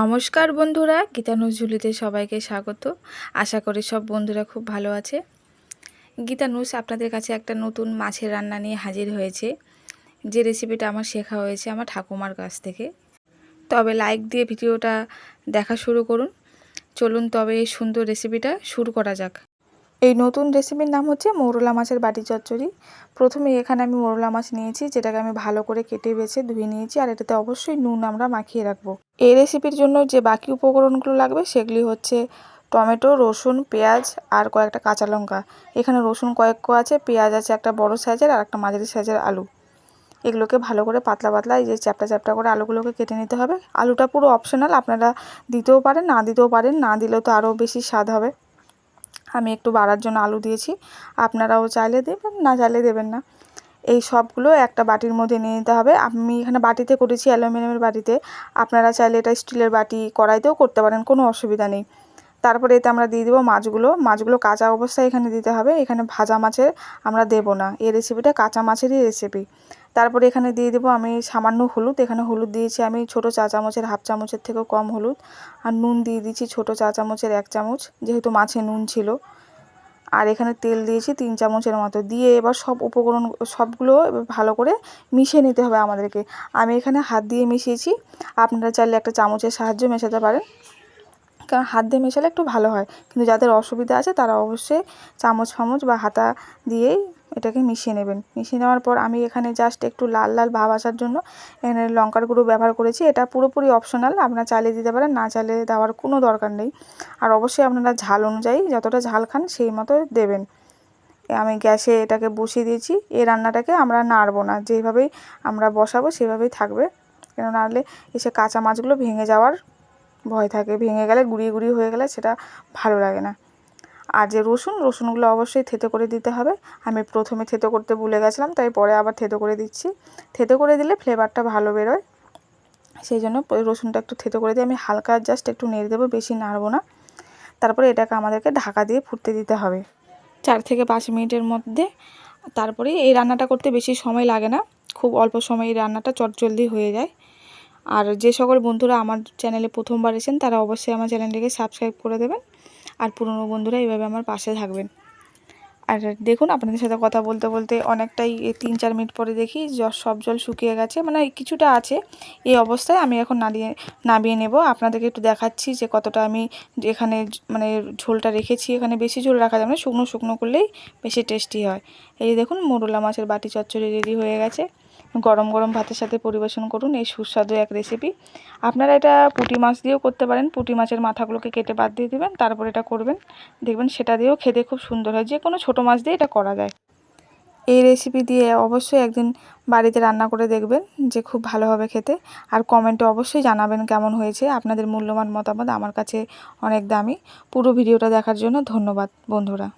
নমস্কার বন্ধুরা গীতানুজ ঝুলিতে সবাইকে স্বাগত। আশা করি সব বন্ধুরা খুব ভালো আছে। গীতানুজ আপনাদের কাছে একটা নতুন মাছের রান্না নিয়ে হাজির হয়েছে। যে রেসিপিটা আমার শেখা হয়েছে আমার ঠাকুমার কাছ থেকে। তবে লাইক দিয়ে ভিডিওটা দেখা শুরু করুন। চলুন তবে এই সুন্দর রেসিপিটা শুরু করা যাক। এই নতুন রেসিপির নাম হচ্ছে মৌরলা মাছের বাটি চচ্চড়ি। প্রথমে এখানে আমি মৌরলা মাছ নিয়েছি, যেটাকে আমি ভালো করে কেটে বেছে ধুয়ে নিয়েছি, আর এটাতে অবশ্যই নুন আমরা মাখিয়ে রাখব। এই রেসিপির জন্য যে বাকি উপকরণগুলো লাগবে, সেগুলি হচ্ছে টমেটো, রসুন, পেঁয়াজ, আর কয়েকটা কাঁচা লঙ্কা। এখানে রসুন কয়েক কো আছে, পেঁয়াজ আছে একটা বড় সাইজের, আর একটা মাঝারি সাইজের আলু। এগুলোকে ভালো করে পাতলা পাতলা এই যে চ্যাপটা চ্যাপটা করে আলুগুলোকে কেটে নিতে হবে। আলুটা পুরো অপশনাল আপনারা দিতেও পারেন, না দিতেও পারেন, না দিলেও তো আরও বেশি স্বাদ হবে। আমি একটু বাড়ার জন্য আলু দিয়েছি। আপনারাও চাইলে দেবেন, না চাইলে দেবেন না। এই সবগুলো একটা বাটির মধ্যে নিয়ে নিতে হবে। আমি এখানে বাটিতে করেছি অ্যালুমিনিয়ামের বাটিতে। আপনারা চাইলে এটা স্টিলের বাটি, কড়াইতেও করতে পারেন, কোনো অসুবিধা নেই। তারপরে এতে আমরা দিয়ে দেবো মাছগুলো। মাছগুলো কাঁচা অবস্থায় এখানে দিতে হবে। এখানে ভাজা মাছের আমরা দেব না। এই রেসিপিটা কাঁচা মাছেরই রেসিপি তারপরে এখানে দিয়ে দেবো আমি সামান্য হলুদ। এখানে হলুদ দিয়েছি আমি ছোটো চা চামচের, হাফ চামচের থেকেও কম হলুদ। আর নুন দিয়ে দিচ্ছি ছোটো চা চামচের এক চামচ, যেহেতু মাছে নুন ছিল। আর এখানে তেল দিয়েছি তিন চামচের মতো। দিয়ে এবার সব উপকরণ, সবগুলো ভালো করে মিশিয়ে নিতে হবে আমাদেরকে। আমি এখানে হাত দিয়ে মিশিয়েছি। আপনারা চাইলে একটা চামচের সাহায্য মেশাতে পারেন। কারণ হাত দিয়ে মেশালে একটু ভালো হয়। কিন্তু যাদের অসুবিধা আছে, তারা অবশ্যই চামচ, ফামচ বা হাতা দিয়েই এটাকে মিশিয়ে নেবেন। মিশিয়ে নেওয়ার পর আমি এখানে জাস্ট একটু লাল লাল ভাব আসার জন্য এখানে লঙ্কার গুঁড়ো ব্যবহার করেছি। এটা পুরোপুরি অপশনাল আপনারা চালিয়ে দিতে পারেন, না চালিয়ে দেওয়ার কোনো দরকার নেই। আর অবশ্যই আপনারা ঝাল অনুযায়ী যতটা ঝাল খান, সেই মতো দেবেন। আমি গ্যাসে এটাকে বসিয়ে দিয়েছি। এই রান্নাটাকে আমরা নাড়বো না। যেভাবেই আমরা বসাবো, সেভাবেই থাকবে। কেন নাহলে এসে কাঁচা মাছগুলো ভেঙে যাওয়ার ভয় থাকে, ভেঙে গেলে, গুঁড়িয়ে গুঁড়িয়ে হয়ে গেলে সেটা ভালো লাগে না। আর যে রসুন, রসুনগুলো অবশ্যই থেতো করে দিতে হবে। আমি প্রথমে থেতো করতে ভুলে গেছিলাম, তাই পরে আবার থেতো করে দিচ্ছি। থেতো করে দিলে ফ্লেভারটা ভালো বেরোয়। সেই জন্য রসুনটা একটু থেতো করে দিয়ে আমি হালকা জাস্ট একটু নেড়ে দেবো, বেশি নাড়বো না। তারপরে এটাকে আমাদেরকে ঢাকা দিয়ে ফুটতে দিতে হবে। চার থেকে পাঁচ মিনিটের মধ্যে তারপরে এই রান্নাটা করতে বেশি সময় লাগে না। খুব অল্প সময় এই রান্নাটা চটজলদি হয়ে যায়। আর যে সকল বন্ধুরা আমার চ্যানেলে প্রথমবার এসেন তারা অবশ্যই আমার চ্যানেলটিকে সাবস্ক্রাইব করে দেবেন। আর পুরনো বন্ধুরা এইভাবে আমার পাশে থাকবেন। আর দেখুন, আপনাদের সাথে কথা বলতে বলতে অনেকটাই তিন চার মিনিট পরে দেখি সব জল শুকিয়ে গেছে। মানে কিছুটা আছে। এই অবস্থায় আমি এখন নাড়িয়ে, নামিয়ে নেব। আপনাদেরকে একটু দেখাচ্ছি যে কতটা আমি এখানে মানে ঝোলটা রেখেছি। এখানে বেশি ঝোল রাখা যাবে না, শুকনো শুকনো করলেই বেশি টেস্টি হয়। এই দেখুন, মোরলা মাছের বাটি চচ্চড়ি রেডি হয়ে গেছে। গরম গরম ভাতের সাথে পরিবেশন করুন, এই সুস্বাদু এক রেসিপি আপনারা এটা পুঁটি মাছ দিয়েও করতে পারেন। পুঁটি মাছের মাথাগুলোকে কেটে বাদ দিয়ে দেবেন, তারপর এটা করবেন। দেখবেন সেটা দিয়েও খেতে খুব সুন্দর হয়। যে কোনো ছোটো মাছ দিয়ে এটা করা যায়। এই রেসিপি দিয়ে অবশ্যই একদিন বাড়িতে রান্না করে দেখবেন যে খুব ভালো হবে খেতে। আর কমেন্টে অবশ্যই জানাবেন কেমন হয়েছে, আপনাদের মূল্যবান মতামত আমার কাছে অনেক দামি। পুরো ভিডিওটা দেখার জন্য ধন্যবাদ, বন্ধুরা।